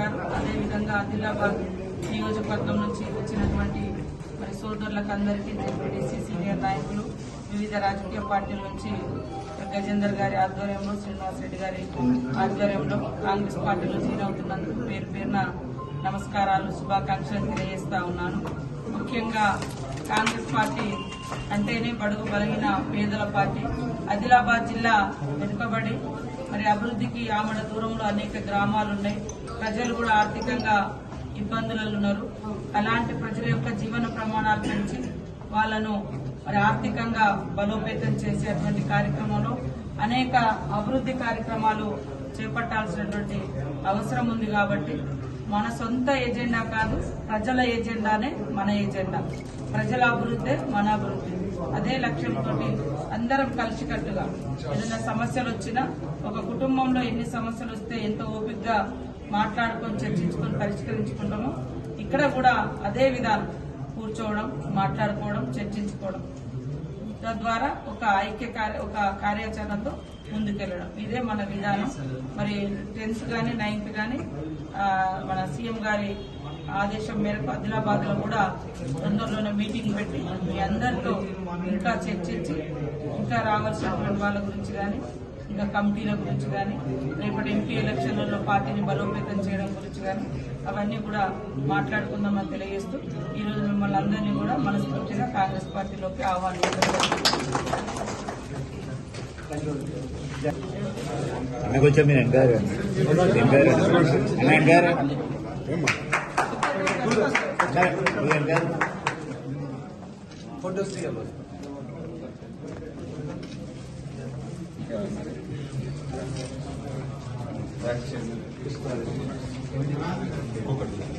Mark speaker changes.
Speaker 1: గారు అదేవిధంగా ఆదిలాబాద్ నియోజకవర్గం నుంచి వచ్చినటువంటి మరి సోదరులకు అందరికీ జెడ్పీటీసీ సీనియర్ నాయకులు వివిధ రాజకీయ పార్టీల నుంచి గజేందర్ గారి ఆధ్వర్యంలో శ్రీనివాస్ రెడ్డి గారి ఆధ్వర్యంలో కాంగ్రెస్ పార్టీలో సీన్ అవుతున్నందుకు పేరు పేరున నమస్కారాలు శుభాకాంక్షలు తెలియజేస్తా ఉన్నాను. ముఖ్యంగా కాంగ్రెస్ పార్టీ అంటేనే బడుగు బలిగిన పేదల పార్టీ. ఆదిలాబాద్ జిల్లా వెనుకబడి మరి అభివృద్ధికి ఆమడ దూరంలో అనేక గ్రామాలు ఉన్నాయి ప్రజలు కూడా ఆర్థికంగా ఇబ్బందులలో ఉన్నారు. అలాంటి ప్రజల యొక్క జీవన ప్రమాణాలు పెంచి వాళ్ళను మరి ఆర్థికంగా బలోపేతం చేసేటువంటి కార్యక్రమంలో అనేక అభివృద్ధి కార్యక్రమాలు చేపట్టాల్సినటువంటి అవసరం ఉంది కాబట్టి మన సొంత ఎజెండా కాదు ప్రజల ఎజెండానే మన ఎజెండా. ప్రజల అభివృద్ధి మన అభివృద్ధి. అదే లక్ష్యంతో అందరం కలిసికట్టుగా ఏదైనా సమస్యలు వచ్చినా ఒక కుటుంబంలో ఎన్ని సమస్యలు వస్తే ఎంతో ఓపికగా మాట్లాడుకొని చర్చించుకొని పరిష్కరించుకుంటాము. ఇక్కడ కూడా అదే విధానం. కూర్చోవడం మాట్లాడుకోవడం చర్చించుకోవడం. తద్వారా ఒక ఐక్య కార్య ఒక కార్యాచరణతో ముందుకెళ్ళడం. ఇదే మన విధానం. మరి టెన్త్ కానీ నైన్త్ కానీ మన సీఎం గారి ఆదేశం మేరకు ఆదిలాబాద్లో కూడా తొందరలోనే మీటింగ్ పెట్టి మీ అందరితో ఇంకా చర్చించి ఇంకా రావాల్సినటువంటి వాళ్ళ గురించి కానీ ఇంకా కమిటీల గురించి కానీ రేపటి ఎంపీ ఎలక్షన్లలో పార్టీని బలోపేతం చేయడం గురించి కానీ అవన్నీ కూడా మాట్లాడుకుందామని తెలియజేస్తూ ఈ రోజు మిమ్మల్ని అందరినీ కూడా మనస్ఫూర్తిగా కాంగ్రెస్ పార్టీలోకి ఆహ్వానించడం.
Speaker 2: ఫోటోస్ తీయాలి మీరు ఎంగారు